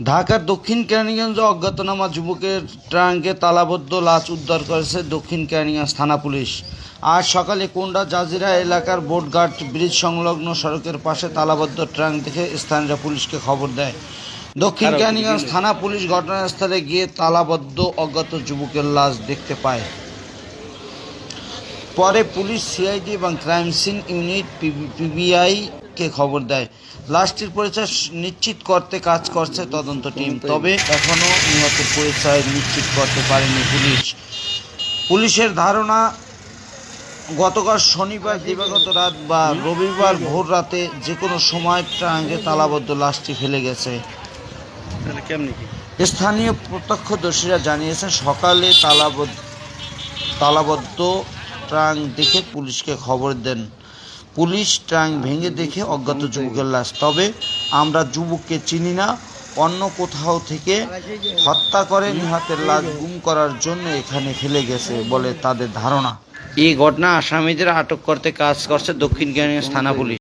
ঢাকার দক্ষিণ কেরানীগঞ্জে অজ্ঞাতনামা যুবকের ট্রাঙ্কে তালাবদ্ধ লাশ উদ্ধার করেছে দক্ষিণ কেরানীগঞ্জ থানা পুলিশ আজ সকালে কোন্ডা জাজিরা এলাকার বোটঘাট ব্রিজ সংলগ্ন সড়কের পাশে তালাবদ্ধ ট্রাঙ্ক দেখে স্থানীয় পুলিশকে খবর দেয় দক্ষিণ কেরানীগঞ্জ থানা পুলিশ ঘটনাস্থলে গিয়ে তালাবদ্ধ অজ্ঞাত যুবকের লাশ দেখতে পায় পরে পুলিশ সিআইডি এবং ক্রাইম সিন ইউনিট পিবিআই কে খবর দেয়? লাশটির পরিচয় নিশ্চিত করতে কাজ করছে তদন্ত টিম তবে এখনও নিহতের পরিচয় নিশ্চিত করতে পারেনি পুলিশ। পুলিশের ধারণা গতকাল শনিবার দিবাগত রাত বা রবিবার ভোর রাতে যে কোনো সময় ট্রাঙ্গে তালাবদ্ধ লাশটি ফেলে গেছে। স্থানীয় প্রত্যক্ষদর্শীরা জানিয়েছেন সকালে তালাবদ্ধ তালাবদ্ধ ট্রাঙ্ক দেখে পুলিশকে খবর দেন। পুলিশ ট্রাঙ্ক ভেঙে দেখে অজ্ঞাত যুবকের লাশ। তবে আমরা যুবককে চিনি না, অন্য কোথাও থেকে হত্যা করে নিহাতের লাশ গুম করার জন্য এখানে ফেলে গেছে বলে তাদের ধারণা। এই ঘটনা আসামিদের আটক করতে কাজ করছে দক্ষিণ কেরানীগঞ্জ থানা পুলিশ।